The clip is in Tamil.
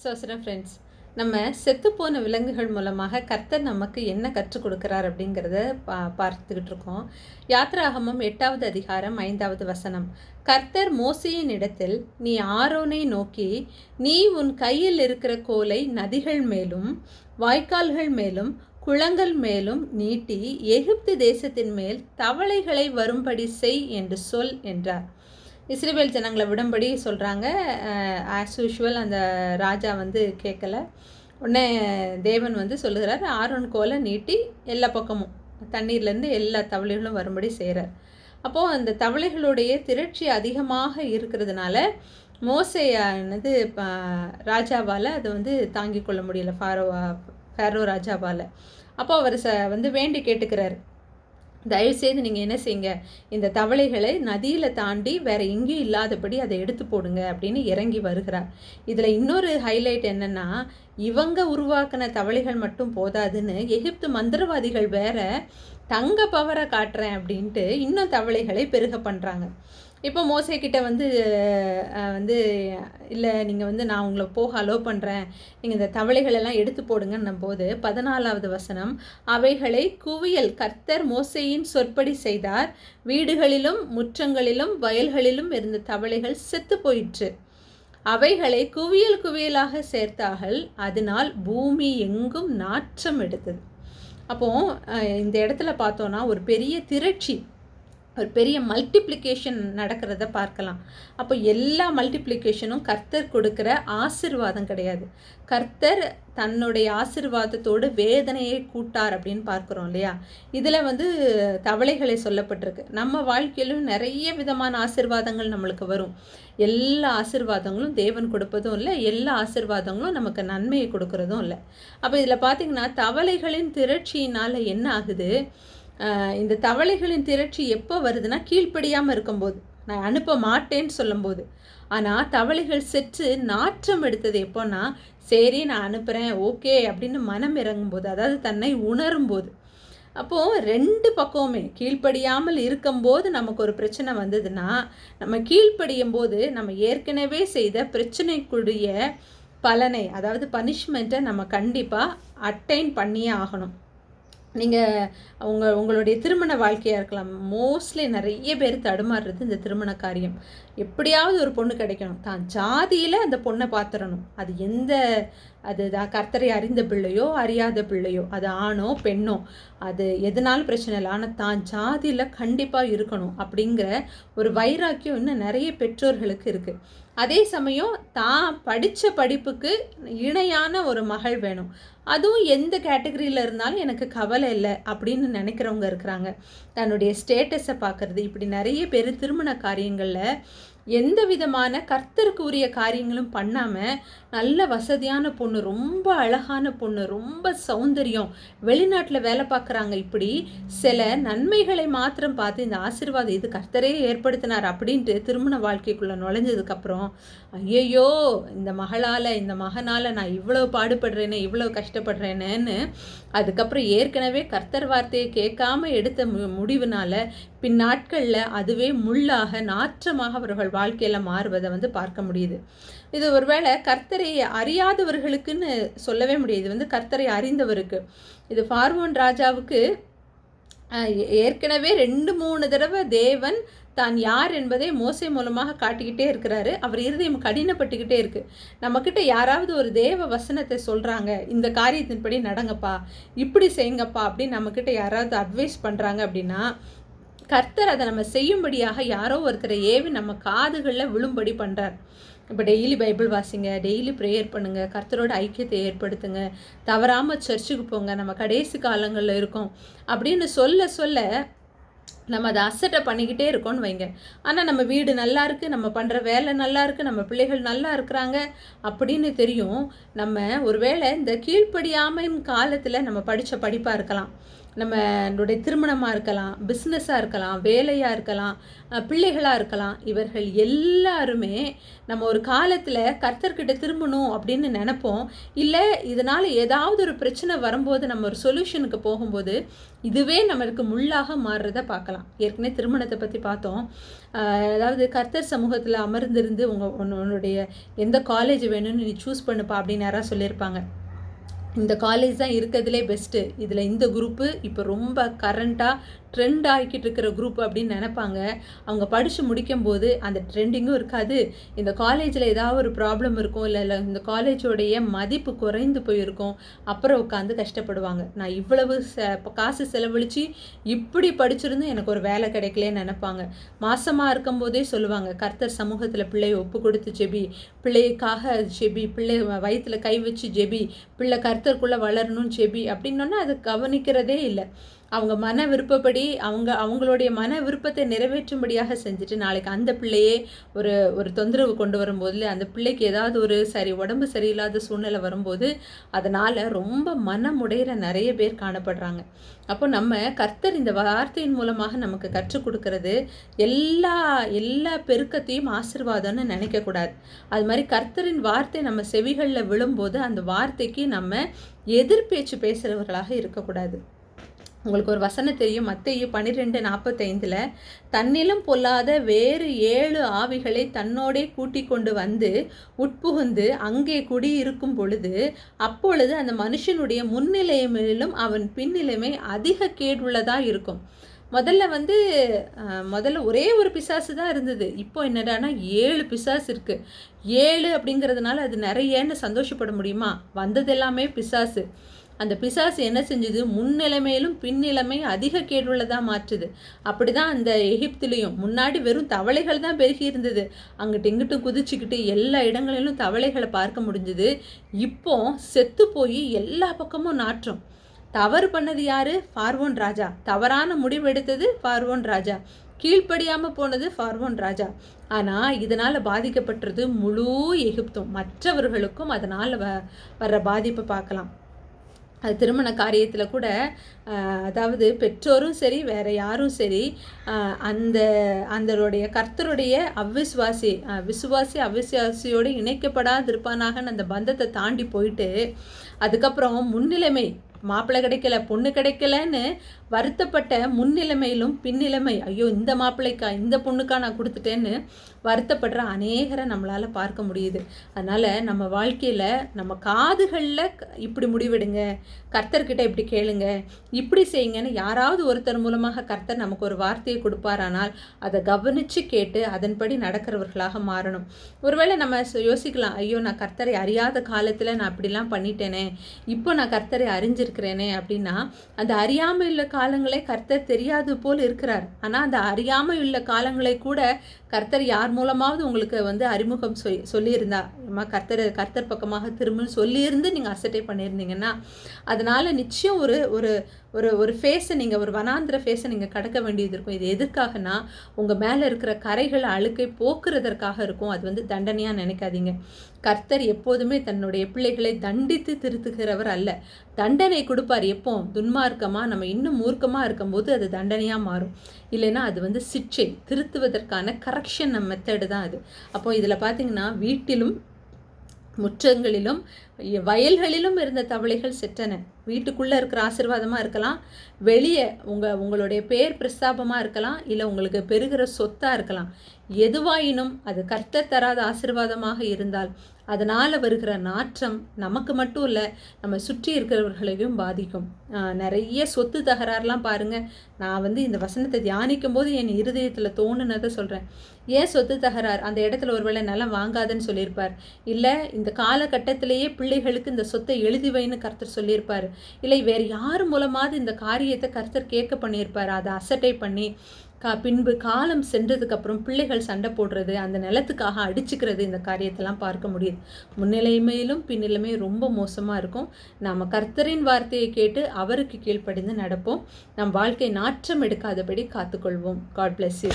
சோசரம் ஃப்ரெண்ட்ஸ் நம்ம செத்துப்போன விலங்குகள் மூலமாக கர்த்தர் நமக்கு என்ன கற்றுக் கொடுக்குறார் அப்படிங்கிறத பா பார்த்துக்கிட்டு இருக்கோம். யாத்ராகமம் எட்டாவது அதிகாரம் ஐந்தாவது வசனம். கர்த்தர் மோசையின் இடத்தில் நீ ஆரோனை நோக்கி நீ உன் கையில் இருக்கிற கோலை நதிகள் மேலும் வாய்க்கால்கள் மேலும் குளங்கள் மேலும் நீட்டி எகிப்து தேசத்தின் மேல் தவளைகளை வரும்படி செய் என்று சொல் என்றார். இஸ்ரேல் ஜனங்களை விடும்படி சொல்கிறாங்க ஆஸ் யூஷுவல் அந்த ராஜா வந்து கேட்கல. உடனே தேவன் வந்து சொல்லுகிறார் ஆரோன் கோலை நீட்டி எல்லா பக்கமும் தண்ணீர்லேருந்து எல்லா தவளைகளும் வரும்படி செய்கிறார். அப்போது அந்த தவளைகளுடைய திரட்சி அதிகமாக இருக்கிறதுனால மோசையானது ராஜாவால் அதை வந்து தாங்கிக் கொள்ள முடியல ஃபாரோவா ஃபேரோ ராஜாவால். அப்போ அவர் ச வந்து வேண்டி கேட்டுக்கிறார். தயவுசெய்து நீங்கள் என்ன செய்யுங்க? இந்த தவளைகளை நதியில் தாண்டி வேறு எங்கேயும் இல்லாதபடி அதை எடுத்து போடுங்க அப்படின்னு இறங்கி வருகிறார். இதில் இன்னொரு ஹைலைட் என்னென்னா இவங்க உருவாக்கின தவளைகள் மட்டும் போதாதுன்னு எகிப்து மந்திரவாதிகள் வேற தங்க பவரை காட்டுறேன் அப்படின்ட்டு இன்னும் தவளைகளை பெருக பண்ணுறாங்க இப்போ மோசை கிட்ட வந்து வந்து இல்லை நீங்கள் வந்து நான் உங்களை போக அலோவ் பண்ணுறேன் நீங்கள் இந்த தவளைகள் எல்லாம் எடுத்து போடுங்கன்னும் போது பதினாலாவது வசனம் அவைகளை குவியல் கர்த்தர் மோசையின் சொற்படி செய்தார். வீடுகளிலும் முற்றங்களிலும் வயல்களிலும் இருந்த தவளைகள் செத்து போயிற்று. அவைகளை குவியல் குவியலாக சேர்த்தார்கள். அதனால் பூமி எங்கும் நாற்றம் எடுத்தது. அப்போது இந்த இடத்துல பார்த்தோன்னா ஒரு பெரிய திரட்சி. ஒரு பெரிய மல்டிப்ளிகேஷன் நடக்கிறத பார்க்கலாம். அப்போ எல்லா மல்டிப்ளிகேஷனும் கர்த்தர் கொடுக்குற ஆசிர்வாதம் கிடையாது. கர்த்தர் தன்னுடைய ஆசிர்வாதத்தோடு வேதனையை கூட்டார் அப்படின்னு பார்க்குறோம் இல்லையா? இதில் வந்து தவளைகளை சொல்லப்பட்டிருக்கு. நம்ம வாழ்க்கையிலும் நிறைய விதமான ஆசிர்வாதங்கள் நம்மளுக்கு வரும். எல்லா ஆசிர்வாதங்களும் தேவன் கொடுப்பதும் இல்லை எல்லா ஆசிர்வாதங்களும் நமக்கு நன்மையை கொடுக்கறதும் இல்லை. அப்போ இதில் பார்த்திங்கன்னா தவளைகளின் திரட்சியினால் என்ன ஆகுது? இந்த தவளைகளின் திரட்சி எப்போ வருதுன்னா கீழ்ப்படியாமல் இருக்கும்போது. நான் அனுப்ப மாட்டேன்னு சொல்லும்போது. ஆனால் தவளைகள் செற்று நாற்றம் எடுத்தது எப்போன்னா சரி நான் அனுப்புகிறேன் ஓகே அப்படின்னு மனம் இறங்கும்போது அதாவது தன்னை உணரும் போது அப்போது ரெண்டு பக்கமுமே கீழ்ப்படியாமல் இருக்கும்போது நமக்கு ஒரு பிரச்சனை வந்ததுன்னா நம்ம கீழ்ப்படியும் போது நம்ம ஏற்கனவே செய்த பிரச்சனைக்குரிய பலனை அதாவது பனிஷ்மெண்ட்டை நம்ம கண்டிப்பாக அட்டைன் பண்ணியே ஆகணும். நீங்கள் உங்கள் உங்களுடைய திருமண வாழ்க்கையாக இருக்கலாம். மோஸ்ட்லி நிறைய பேர் தடுமாறுறது இந்த திருமண காரியம். எப்படியாவது ஒரு பொண்ணு கிடைக்கணும். தான் ஜாதியில் அந்த பொண்ணை பார்த்துடணும் அது எந்த அது கர்த்தரை அறிந்த பிள்ளையோ அறியாத பிள்ளையோ அது ஆணோ பெண்ணோ அது எதனாலும் பிரச்சனை இல்லை. ஆனால் தான் ஜாதியில் கண்டிப்பாக இருக்கணும் அப்படிங்கிற ஒரு வைராக்கியம் இன்னும் நிறைய பெற்றோர்களுக்கு இருக்குது அதே சமயம் தான் படித்த படிப்புக்கு இணையான ஒரு மகள் வேணும். அதுவும் எந்த கேட்டகரியில் இருந்தாலும் எனக்கு கவலை இல்லை அப்படின்னு நினைக்கிறவங்க இருக்கிறாங்க. தன்னுடைய ஸ்டேட்டஸை பார்க்குறது இப்படி நிறைய பேர் திருமண காரியங்களில் எந்த விதமான கர்த்தருக்கு உரிய காரியங்களும் பண்ணாமல் நல்ல வசதியான பொண்ணு ரொம்ப அழகான பொண்ணு ரொம்ப சௌந்தரியம். வெளிநாட்டில் வேலை பார்க்குறாங்க இப்படி. சில நன்மைகளை மாத்திரம் பார்த்து இந்த ஆசிர்வாதம் இது கர்த்தரே ஏற்படுத்தினார் அப்படின்ட்டு திருமண வாழ்க்கைக்குள்ளே நுழைஞ்சதுக்கப்புறம் ஐயையோ இந்த மகளால் இந்த மகனால் நான் இவ்வளோ பாடுபடுறேனே இவ்வளோ கஷ்டப்படுறேனேன்னு அதுக்கப்புறம் ஏற்கனவே கர்த்தர் வார்த்தையை கேட்காம எடுத்த மு முடிவுனால பின் நாட்களில் அதுவே முள்ளாக நாற்றமாக அவர்கள் வாழ்க்கையில் மாறுவதை வந்து பார்க்க முடியுது. இது ஒருவேளை கர்த்தரை அறியாதவர்களுக்குன்னு சொல்லவே முடியுது. வந்து கர்த்தரை அறிந்தவருக்கு. இது ஃபார்மோன் ராஜாவுக்கு ஏற்கனவே ரெண்டு மூணு தடவை தேவன் தான் யார் என்பதை மோசை மூலமாக காட்டிக்கிட்டே இருக்கிறாரு. அவர் இருதயம் கடினப்பட்டுக்கிட்டே இருக்குது நம்மக்கிட்ட யாராவது ஒரு தேவ வசனத்தை சொல்கிறாங்க இந்த காரியத்தின்படி நடங்கப்பா இப்படி செய்யுங்கப்பா அப்படின்னு நம்மக்கிட்ட யாராவது அட்வைஸ் பண்ணுறாங்க அப்படின்னா கர்த்தர் அதை நம்ம செய்யும்படியாக யாரோ ஒருத்தரை ஏவி நம்ம காதுகளில் விழும்படி பண்ணுறார் இப்போ டெய்லி பைபிள் வாசிங்க டெய்லி ப்ரேயர் பண்ணுங்கள் கர்த்தரோட ஐக்கியத்தை ஏற்படுத்துங்க தவறாமல் சர்ச்சுக்கு போங்க நம்ம கடைசி காலங்களில் இருக்கோம் அப்படின்னு சொல்ல சொல்ல நம்ம அதை அசட்டை பண்ணிக்கிட்டே இருக்கோம்னு வைங்க. ஆனால் நம்ம வீடு நல்லா இருக்குது நம்ம பண்ணுற வேலை நல்லா இருக்குது நம்ம பிள்ளைகள் நல்லா இருக்கிறாங்க அப்படின்னு தெரியும். நம்ம ஒரு வேளை இந்த கீழ்ப்படியாமையின் காலத்தில் நம்ம படித்த படிப்பாக இருக்கலாம். நம்மளுடைய திருமணமாக இருக்கலாம் பிஸ்னஸாக இருக்கலாம் வேலையாக இருக்கலாம் பிள்ளைகளாக இருக்கலாம் இவர்கள் எல்லாருமே நம்ம ஒரு காலத்தில் கர்த்தர்கிட்ட திரும்பணும் அப்படின்னு நினப்போம். இல்லை இதனால் ஏதாவது ஒரு பிரச்சனை வரும்போது நம்ம ஒரு சொல்யூஷனுக்கு போகும்போது இதுவே நம்மளுக்கு முள்ளாக மாறுறத பார்க்கலாம். ஏற்கனவே திருமணத்தை பற்றி பார்த்தோம். அதாவது கர்த்தர் சமூகத்தில் அமர்ந்திருந்து உங்கள் உன்னுடைய எந்த காலேஜ் வேணும்னு நீ சூஸ் பண்ணுப்பா அப்படின்னு யாராவது சொல்லியிருப்பாங்க. இந்த காலேஜ் தான் இருக்கிறதுலே பெஸ்ட்டு இதில் இந்த குரூப்பு இப்போ ரொம்ப கரண்ட்டாக ட்ரெண்ட் ஆகிக்கிட்டு இருக்கிற குரூப் அப்படின்னு நினப்பாங்க. அவங்க படித்து முடிக்கும்போது அந்த ட்ரெண்டிங்கும் இருக்காது. இந்த காலேஜில் ஏதாவது ஒரு ப்ராப்ளம் இருக்கும் இல்லை இல்லை இந்த காலேஜோடைய மதிப்பு குறைந்து போயிருக்கும். அப்புறம் உட்காந்து கஷ்டப்படுவாங்க. நான் இவ்வளவு ச காசு செலவழித்து இப்படி படிச்சிருந்தும் எனக்கு ஒரு வேலை கிடைக்கலன்னு நினப்பாங்க. மாசமாக இருக்கும்போதே சொல்லுவாங்க கர்த்தர் சமூகத்தில் பிள்ளையை ஒப்பு கொடுத்து ஜெபி. பிள்ளைக்காக ஜெபி. பிள்ளை வயிற்றில் கை வச்சு ஜெபி. பிள்ளை கர்த்தருக்குள்ளே வளரணும் செபி அப்படின்னோன்னா அதை கவனிக்கிறதே இல்லை. அவங்க மன விருப்பப்படி அவங்க அவங்களுடைய மன விருப்பத்தை நிறைவேற்றும்படியாக செஞ்சுட்டு நாளைக்கு அந்த பிள்ளையே ஒரு ஒரு தொந்தரவு கொண்டு வரும்போது அந்த பிள்ளைக்கு ஏதாவது ஒரு சரி உடம்பு சரியில்லாத சூழ்நிலை வரும்போது அதனால் ரொம்ப மனமுடையிற நிறைய பேர் காணப்படுறாங்க. அப்போ நம்ம கர்த்தர் இந்த வார்த்தையின் மூலமாக நமக்கு கற்றுக் கொடுக்கறது எல்லா எல்லா பெருக்கத்தையும் ஆசிர்வாதம்னு நினைக்கக்கூடாது. அது மாதிரி கர்த்தரின் வார்த்தை நம்ம செவிகளில் விழும்போது அந்த வார்த்தைக்கு நம்ம எதிர்பேச்சு பேசுகிறவர்களாக இருக்கக்கூடாது. உங்களுக்கு ஒரு வசனம் தெரியும் மத்திய பன்னிரெண்டு நாற்பத்தைந்தில் தன்னிலும் பொல்லாத வேறு ஏழு ஆவிகளை தன்னோடே கூட்டிக் கொண்டு வந்து உட்புகுந்து அங்கே குடியிருக்கும் பொழுது அப்பொழுது அந்த மனுஷனுடைய முன்னிலைமையிலும் அவன் பின்னிலைமை அதிக கேடுள்ளதாக இருக்கும். முதல்ல வந்து முதல்ல ஒரே ஒரு பிசாசு தான் இருந்தது. இப்போ என்னடானா ஏழு பிசாசு இருக்குது ஏழு அப்படிங்கிறதுனால அது நிறையன்னு சந்தோஷப்பட முடியுமா? வந்தது எல்லாமே பிசாசு. அந்த பிசாசு என்ன செஞ்சுது? முன்னிலைமையிலும் பின்னிலைமை அதிக கேடுள்ளதாக மாற்றுது. அப்படி தான் அந்த எகிப்திலையும். முன்னாடி வெறும் தவளைகள் தான் பெருகி இருந்தது. அங்கிட்டு இங்கிட்டும் குதிச்சுக்கிட்டு எல்லா இடங்களிலும் தவளைகளை பார்க்க முடிஞ்சுது. இப்போ செத்து போய் எல்லா பக்கமும் நாற்றம். தவறு பண்ணது யாரு? ஃபார்வோன் ராஜா. தவறான முடிவெடுத்தது ஃபார்வோன் ராஜா. கீழ்ப்படியாமல் போனது ஃபார்வோன் ராஜா. ஆனால் இதனால் பாதிக்கப்பட்டது முழு எகிப்தும். மற்றவர்களுக்கும் அதனால் வ வர்ற பாதிப்பை பார்க்கலாம். அது திருமண காரியத்தில் கூட அதாவது பெற்றோரும் சரி வேறு யாரும் சரி அந்த அந்தருடைய கர்த்தருடைய அவ்விசுவாசி விசுவாசி அவ்விசுவாசியோடு இணைக்கப்படாதிருப்பானாக அந்த பந்தத்தை தாண்டி போயிட்டு அதுக்கப்புறம் முன்னிலைமை மாப்பிள்ளை கிடைக்கல பொண்ணு கிடைக்கலன்னு வருத்தப்பட்ட முன்னிலைமையிலும் பின்னிலைமை ஐயோ இந்த மாப்பிள்ளைக்கா இந்த பொண்ணுக்கா நான் கொடுத்துட்டேன்னு வருத்தப்படுற அநேகரை நம்மளால் பார்க்க முடியுது. அதனால் நம்ம வாழ்க்கையில் நம்ம காதுகளில் இப்படி முடிவெடுங்க. கர்த்தர்கிட்ட இப்படி கேளுங்க. இப்படி செய்யுங்கன்னு யாராவது ஒருத்தர் மூலமாக கர்த்தர் நமக்கு ஒரு வார்த்தையை கொடுப்பாரானால் அதை கவனித்து கேட்டு அதன்படி நடக்கிறவர்களாக மாறணும். ஒருவேளை நம்ம யோசிக்கலாம் ஐயோ நான் கர்த்தரை அறியாத காலத்தில் நான் அப்படிலாம் பண்ணிட்டேனே இப்போ நான் கர்த்தரை அறிஞ்சிருக்கிறேனே அப்படின்னா அந்த அறியாமையில் காலங்களே கர்த்தர் தெரியாது போல் இருக்கிறார். ஆனால் அந்த அறியாமல் உள்ள காலங்களை கூட கர்த்தர் யார் மூலமாவது உங்களுக்கு வந்து அறிமுகம் சொல் சொல்லியிருந்தா அம்மா கர்த்தர் கர்த்தர் பக்கமாக திரும்பன்னு சொல்லியிருந்து நீங்கள் அசட்டை பண்ணியிருந்தீங்கன்னா அதனால் நிச்சயம் ஒரு ஒரு ஒரு ஒரு ஃபேஸை நீங்கள் ஒரு வனாந்திர ஃபேஸை நீங்கள் கடக்க வேண்டியது இருக்கும். இது எதுக்காகனா உங்கள் மேலே இருக்கிற கரைகளை அழுக்கை போக்குறதற்காக இருக்கும். அது வந்து தண்டனையாக நினைக்காதீங்க. கர்த்தர் எப்போதுமே தன்னுடைய பிள்ளைகளை தண்டித்து திருத்துகிறவர் அல்ல. தண்டனை கொடுப்பார் எப்போ? துன்மார்க்கமாக நம்ம இன்னும் மூர்க்கமாக இருக்கும்போது அது தண்டனையாக மாறும். இல்லைன்னா அது வந்து சிக்ஷை திருத்துவதற்கான கரெக்ஷன் மெத்தடு தான் அது. அப்போது இதில் பார்த்தீங்கன்னா வீட்டிலும் முற்றங்களிலும் வயல்களிலும் இருந்த தவளைகள் செற்றன. வீட்டுக்குள்ளே இருக்கிற ஆசிர்வாதமாக இருக்கலாம். வெளியே உங்கள் உங்களுடைய பேர் பிரஸ்தாபமாக இருக்கலாம். இல்லை உங்களுக்கு பெருகிற சொத்தாக இருக்கலாம். எதுவாயினும் அது கர்த்தர் தராத ஆசிர்வாதமாக இருந்தால் அதனால் வருகிற நாற்றம் நமக்கு மட்டும் இல்லை நம்ம சுற்றி இருக்கிறவர்களையும் பாதிக்கும். நிறைய சொத்து தகராறுலாம் பாருங்கள் நான் வந்து இந்த வசனத்தை தியானிக்கும் போது என் இருதயத்தில் தோணுனதை சொல்கிறேன் ஏன் சொத்து தகராறு? அந்த இடத்துல ஒருவேளை நிலம் வாங்காதுன்னு சொல்லியிருப்பார். இல்லை இந்த காலகட்டத்திலேயே பிள்ளைகளுக்கு இந்த சொத்தை எழுதி வைன்னு கர்த்தர் சொல்லியிருப்பார். இல்லை வேறு யார் மூலமாவது இந்த காரியத்தை கர்த்தர் கேட்க பண்ணியிருப்பார். அதை அசட்டை பண்ணி கா பின்பு காலம் சென்றதுக்கப்புறம் பிள்ளைகள் சண்டை போடுறது அந்த நிலத்துக்காக அடிச்சுக்கிறது இந்த காரியத்தெல்லாம் பார்க்க முடியுது. முன்னிலைமையிலும் பின்னிலைமையும் ரொம்ப மோசமாக இருக்கும். நாம் கர்த்தரின் வார்த்தையை கேட்டு அவருக்கு கீழ்ப்படிந்து நடப்போம். நம் வாழ்க்கை நாற்றம் எடுக்காதபடி காத்துக்கொள்வோம். God bless you